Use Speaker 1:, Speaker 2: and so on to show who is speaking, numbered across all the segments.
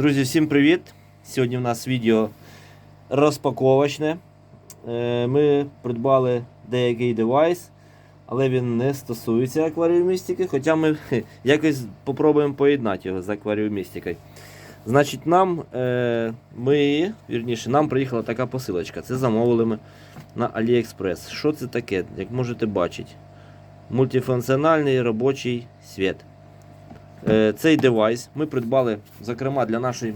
Speaker 1: Друзі, всім привіт! Сьогодні в нас відео розпаковочне. Е, Ми придбали деякий девайс, але він не стосується акваріумістики, хоча ми якось попробуємо поєднати його з акваріумістикою. Значить, нам е, ми, вірніше, нам приїхала така посилочка. Це замовили ми на AliExpress. Що це таке? Як можете бачити, мультифункціональний робочий світ. Е, Цей девайс ми придбали, зокрема, для, нашої,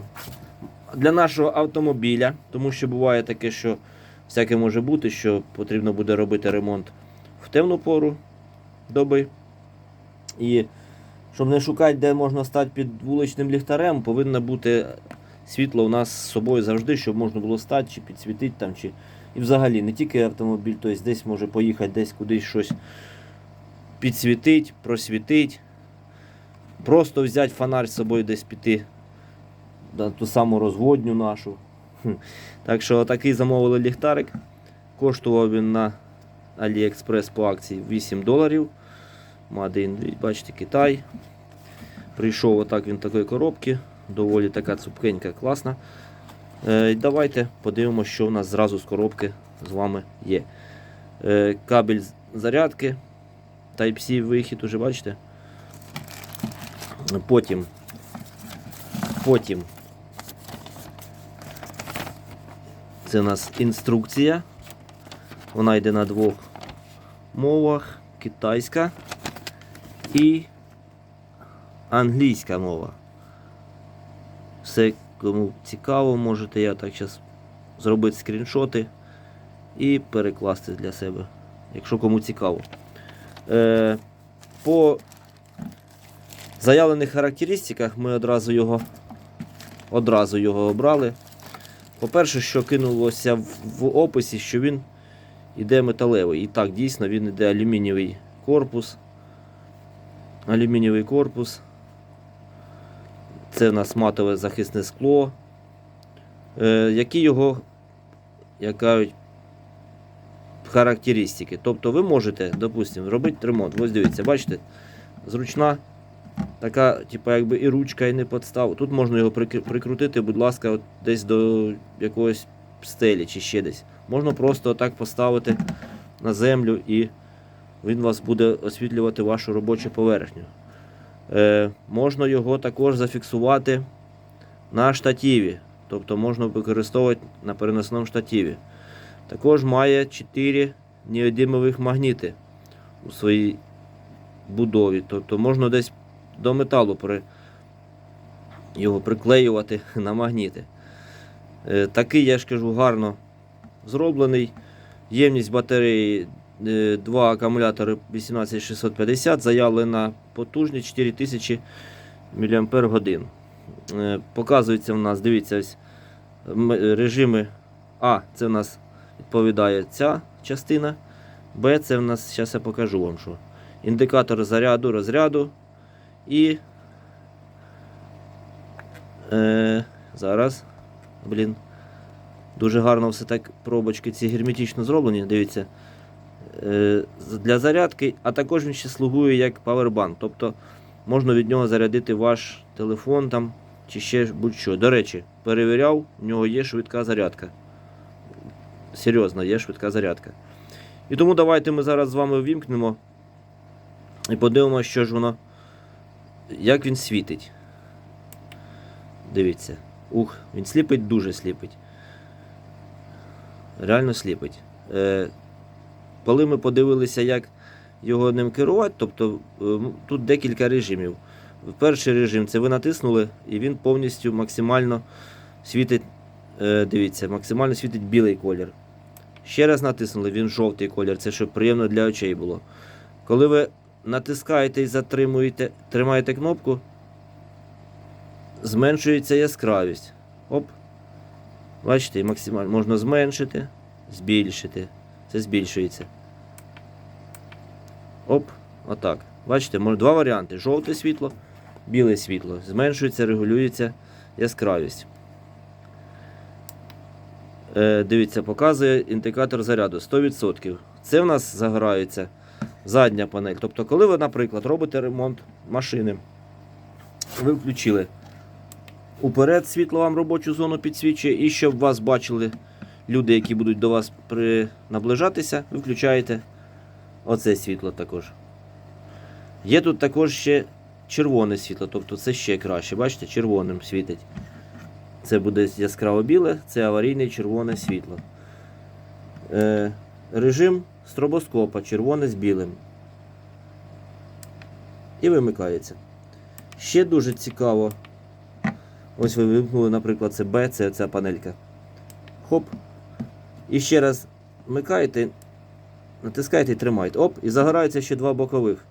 Speaker 1: для нашого автомобіля, тому що буває таке, що всяке може бути, що потрібно буде робити ремонт в темну пору доби. І щоб не шукати, де можна стати під вуличним ліхтарем, повинно бути світло у нас з собою завжди, щоб можна було стати чи підсвітити там, чи. І взагалі не тільки автомобіль, тобто десь може поїхати, десь кудись щось підсвітить, просвітить. Просто взяти фонарь з собою десь піти на ту саму розводню нашу. Так що такий замовили ліхтарик. Коштував він на AliExpress по акції 8 доларів. Мадин, бачите, Китай. Прийшов отак він такої коробки. Доволі така цупкенька, класна. Е, давайте подивимося, що в нас зразу з коробки з вами є. Е, кабель зарядки. Type-C вихід, уже бачите? Потім. Потім. Це у нас інструкція. Вона йде на двох мовах: китайська і англійська мова. Все, кому цікаво, можете я так зараз зробити скріншоти і перекласти для себе, якщо кому цікаво. Е, по заявлених характеристиках ми одразу його, одразу його обрали. По-перше, що кинулося в, в описі, що він іде металевий. І так, дійсно, він іде алюмінієвий корпус. Алюмінієвий корпус. Це у нас матове захисне скло. Е, які його як кажуть, характеристики. Тобто ви можете, допустимо, робити ремонт. Ось дивіться, бачите, зручна така, типу, якби і ручка, і не подстав. Тут можна його прикрутити, будь ласка, от десь до якогось стелі чи ще десь. Можна просто так поставити на землю і він вас буде освітлювати вашу робочу поверхню. Е, можна його також зафіксувати на штативі. Тобто можна використовувати на переносному штативі. Також має 4 неодимових магніти у своїй будові. Тобто можна десь до металу при... його приклеювати на магніти. Е, Такий, я ж кажу, гарно зроблений. Ємність батареї е, два акумулятори 18650, заявлена потужність 4000 мАч. Е, Показується в нас, дивіться, ось режими А, це в нас відповідає ця частина. Б, це в нас, зараз я покажу вам що. Індикатор заряду, розряду. І. Е, зараз. Блін. Дуже гарно все так пробочки ці герметично зроблені. Дивіться. Е, для зарядки, а також він ще слугує як павербанк. Тобто можна від нього зарядити ваш телефон там чи ще будь-що. До речі, перевіряв, в нього є швидка зарядка. Серйозно, є швидка зарядка. І тому давайте ми зараз з вами ввімкнемо і подивимося, що ж воно, як він світить. Дивіться. Ух, він сліпить, дуже сліпить. Реально сліпить. Е, коли ми подивилися, як його ним керувати, тобто е, тут декілька режимів. Перший режим це ви натиснули, і він повністю максимально світить. Е, дивіться, максимально світить білий колір. Ще раз натиснули, він жовтий колір, це щоб приємно для очей було. Коли ви натискаєте і затримуєте, тримаєте кнопку, зменшується яскравість. Оп. Бачите, максимально можна зменшити, збільшити. Це збільшується. Оп, отак. Бачите, два варіанти: жовте світло, біле світло. Зменшується, регулюється яскравість. Е, дивіться, показує індикатор заряду 100%. Це в нас загорається задня панель. Тобто, коли ви, наприклад, робите ремонт машини, ви включили Уперед світло вам робочу зону підсвічує, і щоб вас бачили люди, які будуть до вас при... наближатися, ви включаєте оце світло також. Є тут також ще червоне світло, тобто це ще краще. Бачите, червоним світить. Це буде яскраво біле, це аварійне червоне світло. Е, режим стробоскопа червоне з білим. І вимикається. Ще дуже цікаво. Ось ви вимкнули, наприклад, це Б, це ця панелька. Хоп. І ще раз вмикаєте, натискаєте і тримаєте. Оп, і загораються ще два бокових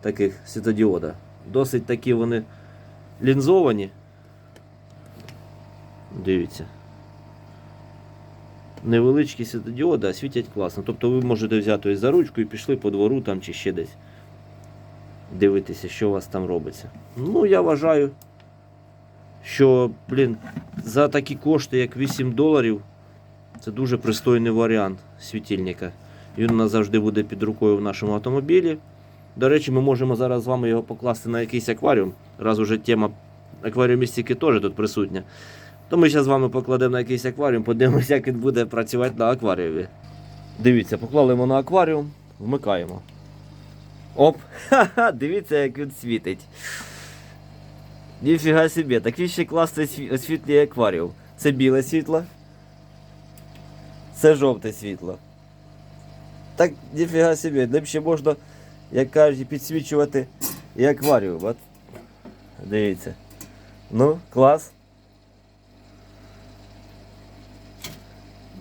Speaker 1: таких світодіода. Досить такі вони лінзовані. Дивіться. Невеличкі світодіоди, а світять класно. Тобто ви можете взяти за ручку і пішли по двору там чи ще десь. Дивитися, що у вас там робиться. Ну, я вважаю, що, блін, за такі кошти, як 8 доларів, це дуже пристойний варіант світильника. Він у нас завжди буде під рукою в нашому автомобілі. До речі, ми можемо зараз з вами його покласти на якийсь акваріум, раз уже тема акваріумістики теж тут присутня. То ми зараз з вами покладемо на якийсь акваріум, подивимося, як він буде працювати на акваріумі. Дивіться, поклали його на акваріум, вмикаємо. Оп! Ха-ха, дивіться, як він світить. Ніфіга собі, такий ще класний сві- освітлює акваріум. Це біле світло. Це жовте світло. Так, ніфіга собі, ним ще можна, як кажуть, підсвічувати і акваріум. От. Дивіться. Ну, клас.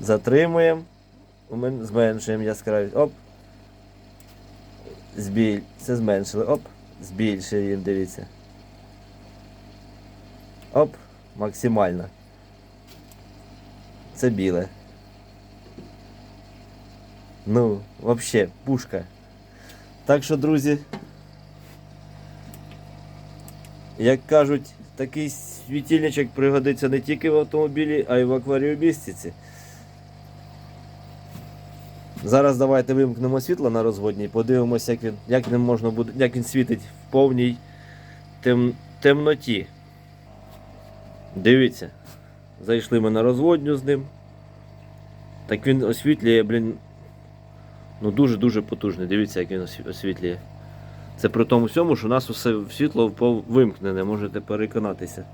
Speaker 1: Затримуємо. Зменшуємо яскравість. Оп. Збіль. Це зменшили. Оп. Збільшує він, дивіться. Оп. Максимально. Це біле. Ну, вообще, пушка. Так що, друзі, як кажуть, такий світильничок пригодиться не тільки в автомобілі, а й в акваріумістиці. Зараз давайте вимкнемо світло на розводній подивимося, як він, як ним можна буде, як він світить в повній тем, темноті. Дивіться. Зайшли ми на розводню з ним. Так він освітлює, блін. Ну дуже-дуже потужний. Дивіться, як він освітлює. Це при тому всьому, що у нас усе світло вимкнене, можете переконатися.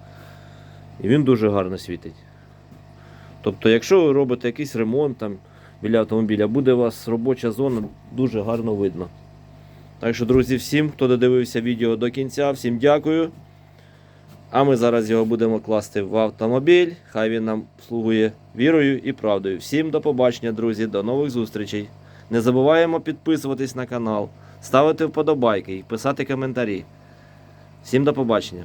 Speaker 1: І він дуже гарно світить. Тобто, якщо ви робите якийсь ремонт там біля автомобіля, буде у вас робоча зона дуже гарно видно. Так що, друзі, всім, хто додивився відео до кінця, всім дякую. А ми зараз його будемо класти в автомобіль. Хай він нам слугує вірою і правдою. Всім до побачення, друзі, до нових зустрічей. Не забуваємо підписуватись на канал, ставити вподобайки і писати коментарі. Всім до побачення.